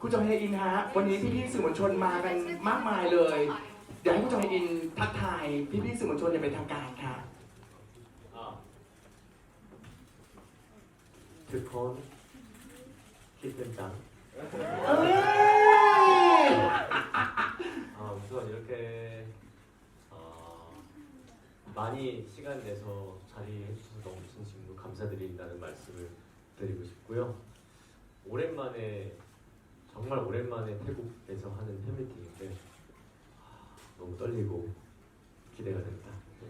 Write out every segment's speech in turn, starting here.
คุณจองเฮอินฮะ วันนี้พี่ๆสื่อมวลชนมากันมากมายเลย เดี๋ยวให้คุณจองเฮอินทักทายพี่ๆสื่อมวลชนอย่างเป็นทางการค่ะ 아, 드콘 키튼짱 เอ้ย 아, 우선 이렇게 어, 많이 시간 내서 자리해 주셔서 너무 진심으로 감사드린다는 말씀을 드리고 싶고요. 오랜만에 정말 오랜만에 태국에서 하는 팬미팅인데 아, 너무 떨리고 기대가 됩니다. 네.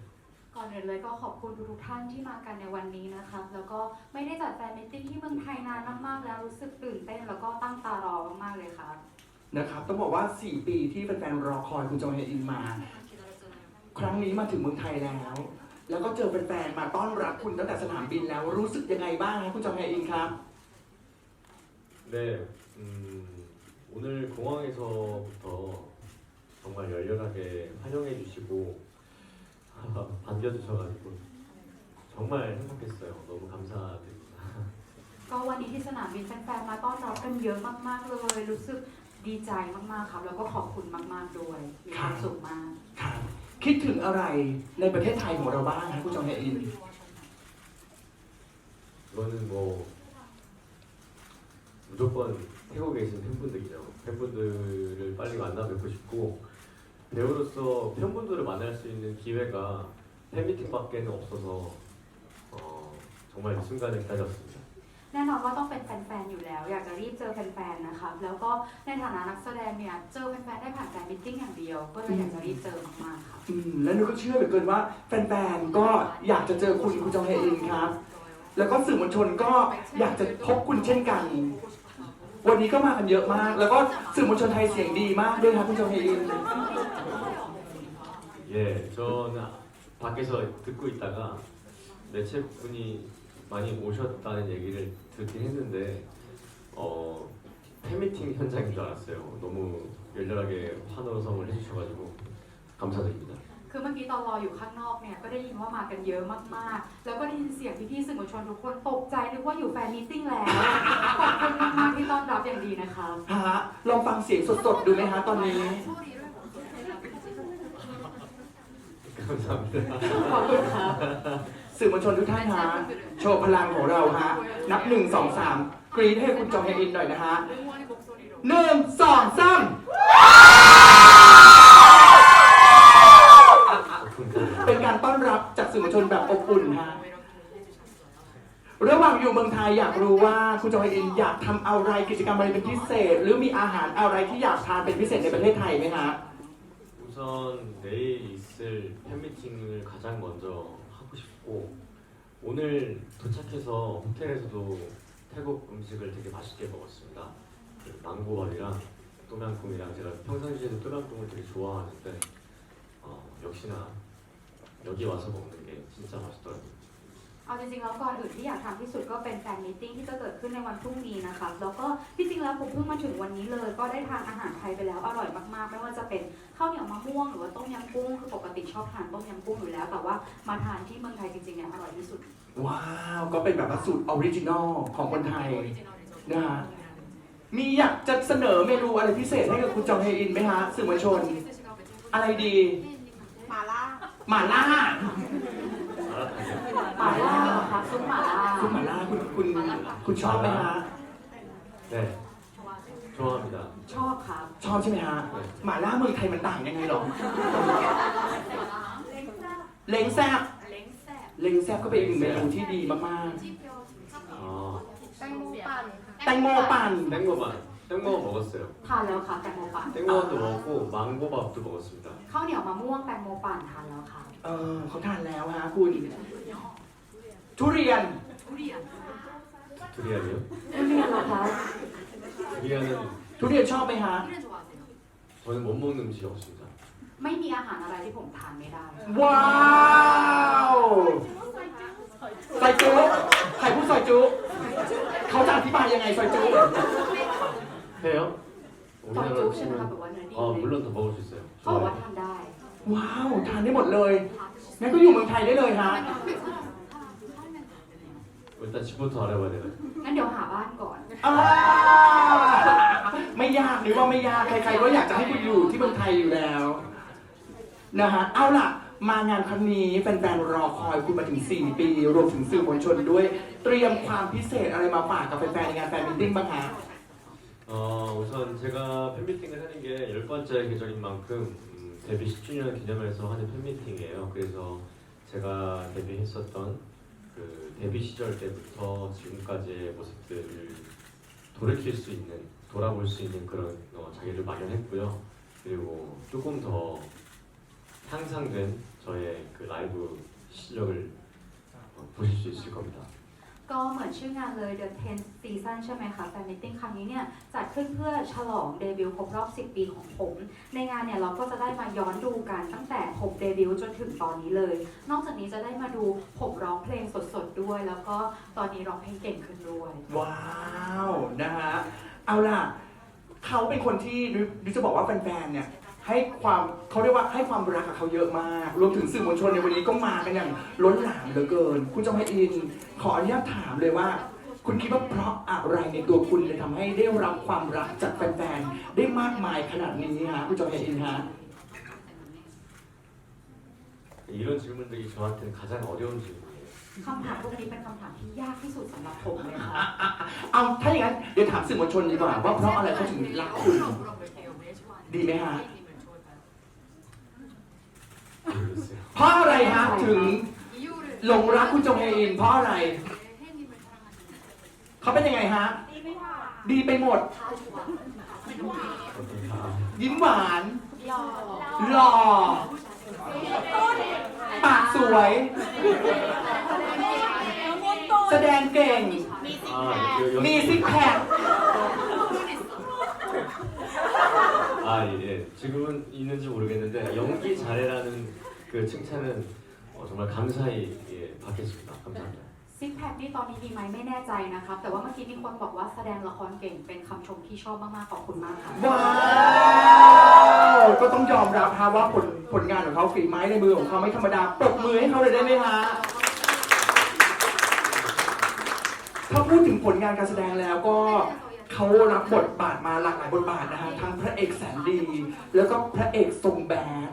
ก่อนอื่นเลยก็ขอบคุณทุกๆท่านที่มากันในวันนี้นะครับ แล้วก็ไม่ได้จัดแฟนมิตติ้งที่เมืองไทยนานมากๆแล้วรู้สึกตื่นเต้นแล้วก็ตั้งตารอมากๆเลยครับ นะครับ ต้องบอกว่า 4 ปีที่แฟนๆรอคอยคุณจองเฮอินมา ครั้งนี้มาถึงเมืองไทยแล้ว แล้วก็เจอแฟนๆมาต้อนรับคุณตั้งแต่สนามบินแล้ว รู้สึกยังไงบ้างครับคุณจองเฮอินครับ 네, 음, 오늘 공항에서부터 정말 열렬하게 환영해 주시고 반겨주셔가지고 정말 행복했어요. 너무 감사드립니다. ก็วันนี้ที่สนามบินแฟนๆมาต้อนรับกันเยอะมากๆเลยรู้สึกดีใจมากๆครับ แล้วก็ขอบคุณมากๆด้วยมีความสุขมาก ครับคิดถึงอะไรในประเทศไทยของเราบ้างครับคุณจองเฮอิน 이거는 뭐 무조건 태국에 계신 팬분들이죠. 팬분들을 빨리 만나 뵙고 싶고 배우로서 팬분들을 만날 수 있는 기회가 팬미팅밖에는 없어서 어, 정말 이 순간을 기다렸습니다. แน่นอนว่าต้องเป็นแฟนๆอยู่แล้ว อยากจะรีบเจอแฟนๆนะครับแล้วก็ในฐานะนักแสดงเนี่ยเจอแฟนๆได้ผ่านแฟนมิทติ้งอย่างเดียว ก็เลยอยากจะรีบเจอมากๆครับ อืมและนุ้ก็เชื่อเหลือเกินว่าแฟนๆ ก็อยากจะเจอคุณคุณจองเฮอินครับ แล้วก็สื่อมวลชนก็อยากจะพบคุณเช่นกัน วันนี้ก็มากันเยอะมาก แล้วก็สื่อมวลชนไทยเสียงดีมากด้วยครับคุณจองเฮอิน 예, 저는 밖에서 듣고 있다가 매체분이 많이 오셨다는 얘기를 듣긴 했는데 어, 팬미팅 현장인 줄 알았어요. 너무 열렬하게 환호성을 해주셔가지고 감사드립니다. คือเมื่อกี้ตอนรออยู่ข้างนอกเนี่ยก็ได้ยินว่ามากันเยอะมากๆ แล้วก็ได้ยินเสียงพี่ๆสื่อมวลชนทุกคนตกใจนึกว่าอยู่แฟนมิทติ้งแล้ว ขอบคุณมากๆที่ต้อนรับอย่างดีนะครับ ฮะ ลองฟังเสียงสดๆ ดูไหมฮะตอนนี้ 감사합니다. ขอบคุณครับ สื่อมวลชนทุกท่านฮะ โชว์พลังของเราฮะ นับหนึ่งสองสามกรี๊ดให้คุณจองเฮอินหน่อยนะฮะหนึ่งสองสาม ชนแบบอบอุ่นฮะ ระหว่างอยู่เมืองไทยอยากรู้ว่าคุณจอยอินอยากทำอะไรกิจกรรมอะไรเป็นพิเศษ หรือมีอาหารอะไรที่อยากทานเป็นพิเศษในประเทศไทยไหมฮะ 우선 내일 있을 팬미팅을 가장 먼저 하고 싶고 오늘 도착해서 호텔에서도 태국 음식을 되게 맛있게 먹었습니다. 그 망고밥이랑 또명꿍이랑 제가 평상시에도 또명꿍을 되게 좋아하는데 어, 역시나 여기 와서 먹는 게 진짜 맛있더라고요. เอาจริงๆแล้วก่อนอื่นที่อยากทำที่สุดก็เป็นแฟนมิทติ้งที่จะเกิดขึ้นในวันพรุ่งนี้นะครับแล้วก็ที่จริงแล้วผมเพิ่งมาถึงวันนี้เลย ก็ได้ทานอาหารไทยไปแล้วอร่อยมากๆ ไม่ว่าจะเป็นข้าวเหนียวมะม่วงหรือว่าต้มยำกุ้งคือปกติชอบทานต้มยำกุ้งอยู่แล้ว แต่ว่ามาทานที่เมืองไทยจริงๆเนี่ยอร่อยที่สุด ว้าว ก็เป็นแบบว่าสูตรออริจินอลของคนไทยนะฮะ มีอยากจะเสนอเมนูอะไรพิเศษให้กับคุณจองเฮอินไหมฮะสื่อมวลชน อะไรดี หมาล่า หม่าล่า ซุปหม่าล่า คุณหม่าล่าคุณคุณคุณชอบไหมฮะ 네, 좋아합니다. ชอบครับ ชอบใช่ไหมฮะ หม่าล่าเมืองไทยมันต่างยังไงหรอ เล้งแซบเล้งแซบก็เป็นอีกหนึ่งเมนูที่ดีมาก 아, แตงโมปั่น ๆ แตงโมปั่น 땡모만, 땡모 먹었어요. ทานแล้วครับแตงโมปั่น 땡모도 먹고 망고밥도 먹었습니다. ข้าวเหนียวมะม่วงแตงโมปั่นทานแล้วครับ เออเขาทานแล้วฮะคุณ ทุเรียน 두리안이요? ทุเรียนเหรอครับ 두리안은 ทุเรียนชอบไหมฮะ 저는 못 먹는 음식이 없습니다. ไม่มีอาหารอะไรที่ผมทานไม่ได้ ว้าวซอยจุใครพูดซอยจุเขาจะอธิบายยังไงซอยจุ 해요? ซอยจุ 우리나라 ใช่ไหมครับ 친구. แบบว่าเนื้อดี 아 물론 더 먹을 수 있어요. เขาบอกว่า 좋아해요. ทานได้ ว้าว ทานได้หมดเลยงั้นก็อยู่เมืองไทยได้เลยฮะ 뭐 일단 집부터 알아봐야 돼요. งั้นเดี๋ยวหาบ้านก่อน อ่าไม่ยากหรือว่าไม่ยาก ใครๆก็อยากจะให้คุณอยู่ที่เมืองไทยอยู่แล้วนะฮะ เอาล่ะ มางานครั้งนี้แฟนๆรอคอยคุณมาถึง 4 ปี รวมถึงสื่อมวลชนด้วย เตรียมความพิเศษอะไรมาฝากกับแฟนๆในงานแฟนมิทติ้งบ้างฮะ 어, 우선 제가 팬미팅을 하는 게 열 번째 계절인 만큼 음, 데뷔 10주년 기념해서 하는 팬미팅이에요. 그래서 제가 데뷔했었던 그 데뷔 시절 때부터 지금까지의 모습들을 돌이킬 수 있는 돌아볼 수 있는 그런 어, 자리를 마련했고요. 그리고 조금 더 향상된 저의 그 라이브 실력을 어, 보실 수 있을 겁니다. ก็เหมือนชื่องานเลย The 10 Season ใช่ไหมคะแฟนมิทติ้งครั้งนี้เนี่ยจัดขึ้นเพื่อฉลองเดบิวต์ครบรอบ 10 ปีของผม ในงานเนี่ยเราก็จะได้มาย้อนดูกันตั้งแต่ผมเดบิวต์จนถึงตอนนี้เลย นอกจากนี้จะได้มาดูผมร้องเพลงสดๆด้วย แล้วก็ตอนนี้ร้องเพลงเก่งขึ้นด้วย ว้าวนะฮะเอาล่ะ เขาเป็นคนที่นุ้ยนุ้ยจะบอกว่าแฟนๆเนี่ย ให้ความเขาเรียกว่าให้ความรักกับเขาเยอะมาก รวมถึงสื่อมวลชนในวันนี้ก็มากันอย่างล้นหลามเหลือเกิน คุณจองไฮอิน ขออนุญาตถามเลยว่า คุณคิดว่าเพราะอะไรในตัวคุณเลยทำให้ได้รับความรักจากแฟนๆ ได้มากมายขนาดนี้ฮะ คุณจองไฮอินฮะ 이런 질문들이 저한테는 가장 어려운 질문이에요. คำถามพวกนี้เป็นคำถามที่ยากที่สุดสำหรับผมเลยค่ะ เอาถ้าอย่างนั้นเดี๋ยวถามสื่อมวลชนดีกว่าว่าเพราะอะไรเขาถึงรักคุณ ดีไหมฮะ 모르겠어요. เพราะอะไรฮะถึงหลงรักคุณจงเฮอิน เพราะอะไร เขาเป็นยังไงฮะ ดีไปหมด ยิ้มหวาน หล่อ ปากสวย แสดงเก่ง 아, 여- มี 여- ซิกแพค 아, 예. 지금은 있는지 모르겠는데 연기 잘해라는 그 칭찬은 어, 정말 감사히 예, 받겠습니다. 감사합니다. ซิกแพคนี่ตอนนี้ดีไหมไม่แน่ใจนะครับ แต่ว่าเมื่อกี้มีคนบอกว่าแสดงละครเก่งเป็นคำชมที่ชอบมากๆขอบคุณมากค่ะ ว้าว ก็ต้องยอมรับฮะว่าผลผลงานของเขาฝีไม้ในมือของเขาไม่ธรรมดาปรบมือให้เขาเลยได้ไหมฮะ ถ้าพูดถึงผลงานการแสดงแล้วก็เขารับบทบาทมาหลากหลายบทบาทนะฮะทั้งพระเอกแสนดี แล้วก็พระเอกทรงแบด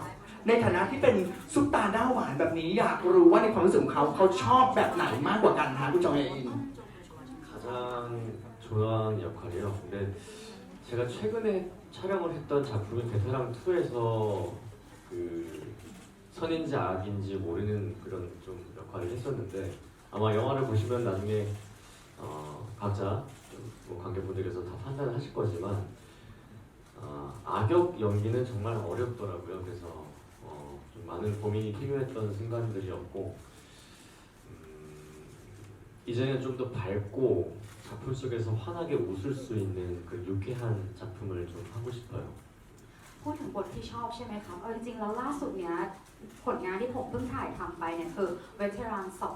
ในฐานะที่เป็นซุปตาหน้าหวานแบบนี้อยากรู้ว่าในความรู้สึกของเขาเขาชอบแบบไหนมากกว่ากันฮะคุณจองเออิน 가장 좋아하는 역할이요. 근데 제가 최근에 촬영을 했던 작품이 베테랑 2에서 그 선인지 악인지 모르는 그런 좀 역할을 했었는데 아마 영화를 보시면 나중에 어, 각자 좀뭐 관객분들께서 다 판단을 하실 거지만 어, 악역 연기는 정말 어렵더라고요. 그래서 어, 좀 많은 고민이 필요했던 순간들이었고 음, 이제는 좀 더 밝고 작품 속에서 환하게 웃을 수 있는 그 유쾌한 작품을 좀 하고 싶어요. พูดถึงบทที่ชอบใช่ไหมครับ เออจริงๆแล้วล่าสุดเนี้ยผลงานที่ผมเพิ่งถ่ายทำไปเนี่ยคือเวทเทรานสอง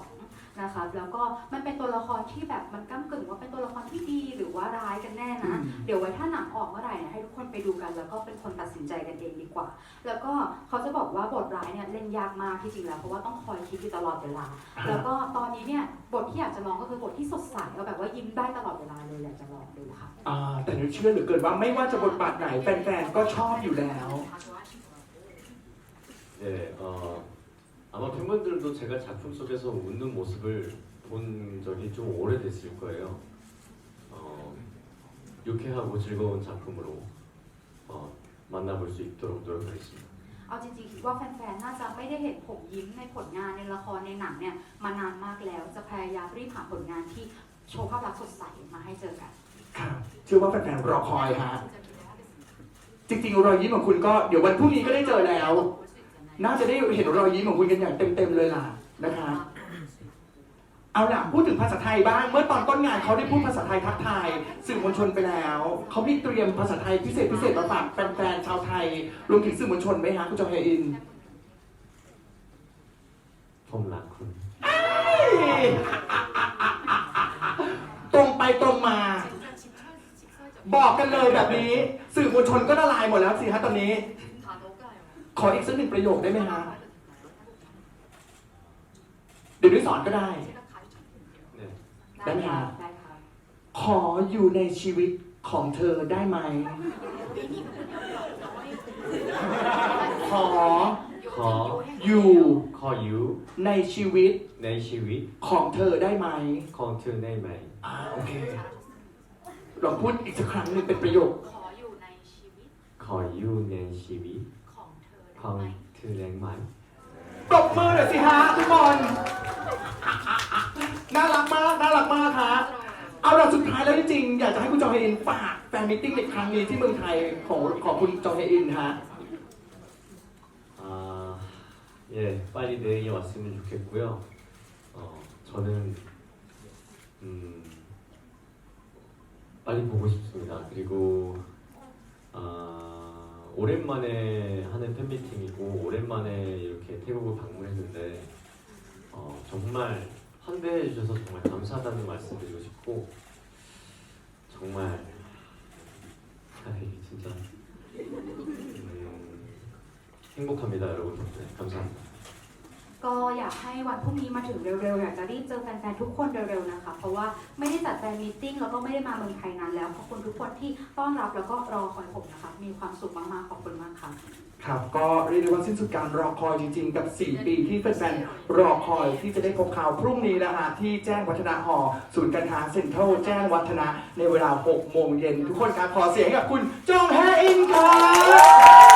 นะครับแล้วก็มันเป็นตัวละครที่แบบมันก้ากึ่งว่าเป็นตัวละครที่ดีหรือว่าร้ายกันแน่นะ เดี๋ยวไว้ถ้าหนังออกเมื่อไหร่เนี่ยให้ทุกคนไปดูกัน แล้วก็เป็นคนตัดสินใจกันเองดีกว่า แล้วก็เขาจะบอกว่าบทร้ายเนี่ยเล่นยากมากที่จริงแล้วเพราะว่าต้องคอยคิดอยู่ตลอดเวลา แล้วก็ตอนนี้เนี่ยบทที่อยากจะลองก็คือบทที่สดใสเอาแบบว่ายิ้มได้ตลอดเวลาเลยอยากจะลองดูค่ะอ่าแต่หนูเชื่อเหลือเกินว่าไม่ว่าจะบทบาทไหนแฟนๆก็ชอบอยู่แล้ว 네, 어, 아마 팬분들도 제가 작품 속에서 웃는 모습을 본 적이 좀 오래됐을 거예요. 어, 유쾌하고 즐거운 작품으로 어, 만나볼 수 있도록 노력하겠습니다. เอาจริงๆคิดว่าแฟนๆ น่าจะไม่ได้เห็นผมยิ้มในผลงานในละครในหนังเนี่ยมานานมากแล้ว จะพยายามรีบหาผลงานที่โชว์ภาพลักษณ์สดใสมาให้เจอกัน ครับเชื่อว่าแฟนๆ รอคอยฮะ จริงๆ รอยยิ้มของคุณก็เดี๋ยววันพรุ่งนี้ก็ได้เจอแล้ว น่าจะได้เห็นรอยยิ้มของคุณกันอย่างเต็มๆเลยล่ะนะคะ เอาล่ะพูดถึงภาษาไทยบ้าง เมื่อตอนต้นงานเขาได้พูดภาษาไทยทักทายสื่อมวลชนไปแล้ว เขามีเตรียมภาษาไทยพิเศษพิเศษมาฝากแฟนๆชาวไทยรวมถึงสื่อมวลชนไหมฮะคุณจอเฮอิน ผมรักคุณ ตรงไปตรงมา บอกกันเลยแบบนี้ สื่อมวลชนก็ละลายหมดแล้วสิฮะตอนนี้ ขออีกสักหนึ่งประโยคได้ไหมฮะเดี๋ยวนุ้ยสอนก็ได้ 네. ได้ไหมครับได้ครับขออยู่ในชีวิตของเธอได้ไหม ขอขออยู่ขออยู่ในชีวิตในชีวิตของเธอได้ไหม ของเธอได้ไหมอ่าโอเคลองพูดอีกสักครั้งหนึ่งเป็นประโยค ขออยู่ในชีวิตขออยู่ในชีวิต ของเธอ ข ได้ อง ไหม เธอได้ไหม ปรบมือหน่อยสิฮะทุกคน น่ารักมาก น่ารักมากฮะ เอาล่ะสุดท้ายแล้วจริงๆ อยากจะให้คุณจองเฮอินฝากแฟนมิทติ้งในครั้งนี้ที่เมืองไทยของของคุณจองเฮอินฮะ 아, 예, 빨리 내일이 왔으면 좋겠고요. 어, 저는 음, 빨리 보고 싶습니다. 그리고 아, 오랜만에 하는 팬미팅이고 오랜만에 이렇게 태국을 방문했는데 어, 정말 환대해 주셔서 정말 감사하다는 말씀드리고 싶고 정말 진짜 음, 행복합니다, 여러분. 네, 감사합니다. ก็อยากให้วันพรุ่งนี้มาถึงเร็วๆอยากจะรีบเจอแฟนๆทุกคนเร็วๆนะคะ เพราะว่าไม่ได้จัดแฟนมีตติ้งแล้วก็ไม่ได้มาเมืองไทยนานแล้วขอบคุณทุกคนที่ต้อนรับแล้วก็รอคอยผมนะคะ มีความสุขมากๆขอบคุณมากค่ะ ครับก็เรียกได้ว่าสิ้นสุดการรอคอยจริง ๆ กับ 4 ปีที่แฟนๆรอคอยที่จะได้พบข่าวพรุ่งนี้นะฮะที่แจ้งวัฒนะหอศูนย์การค้าเซ็นทรัลแจ้งวัฒนะในเวลา 6 โมงเย็นทุกคนครับขอเสียงกับคุณจงแฮอินครับ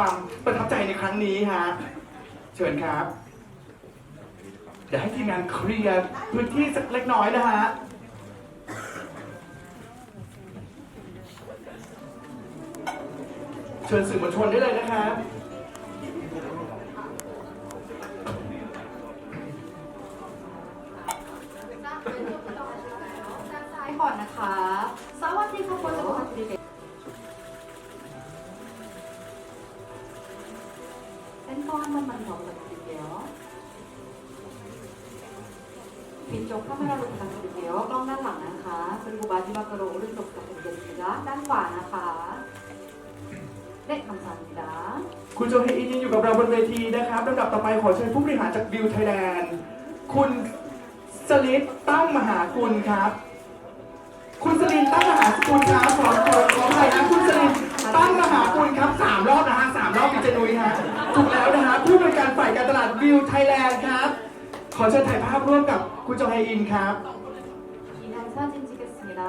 ความประทับใจในครั้งนี้ฮะ เชิญครับ เดี๋ยวให้ทีมงานเคลียร์พื้นที่สักเล็กน้อยนะฮะ เชิญสื่อมวลชนได้เลยนะครับก่อนนะคะ ปิดจบเข้ามาเราลงกันเดียวกล้องด้านหลังนะคะเป็นบูบาที่บักกะโรเรื่องจบกับเป็นเดียวด้านขวานะคะเด็กคำสั่งจ้าคุณโจเฮอินยังอยู่กับเราบนเวทีนะครับลำดับต่อไปขอเชิญผู้บริหารจากบิวไทยแลนด์คุณสลิดตั้งมหากุลครับ คุณสลินตั้งมหากุลครับขอขอขออภัยนะคุณสลินตั้งมหากุลครับสามรอบนะฮะสามรอบพี่เจนุยฮะถูกแล้วนะฮะผู้บริการฝ่ายการตลาดบิวไทยแลนด์ครับ อเชิญถ่ายภาพร่วมกับคุณโจเฮอินครับ 기념 사진 찍겠습니다.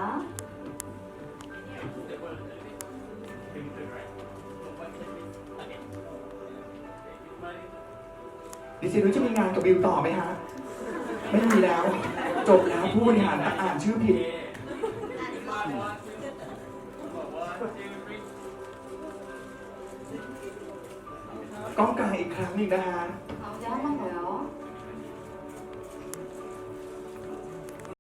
ดิฉันรู้จะมีงานกับบิวต่อไหมฮะ ไม่มีแล้ว จบแล้วผู้บริหารอ่านชื่อผิด กล้องกลางอีกครั้งหนึงนะฮะ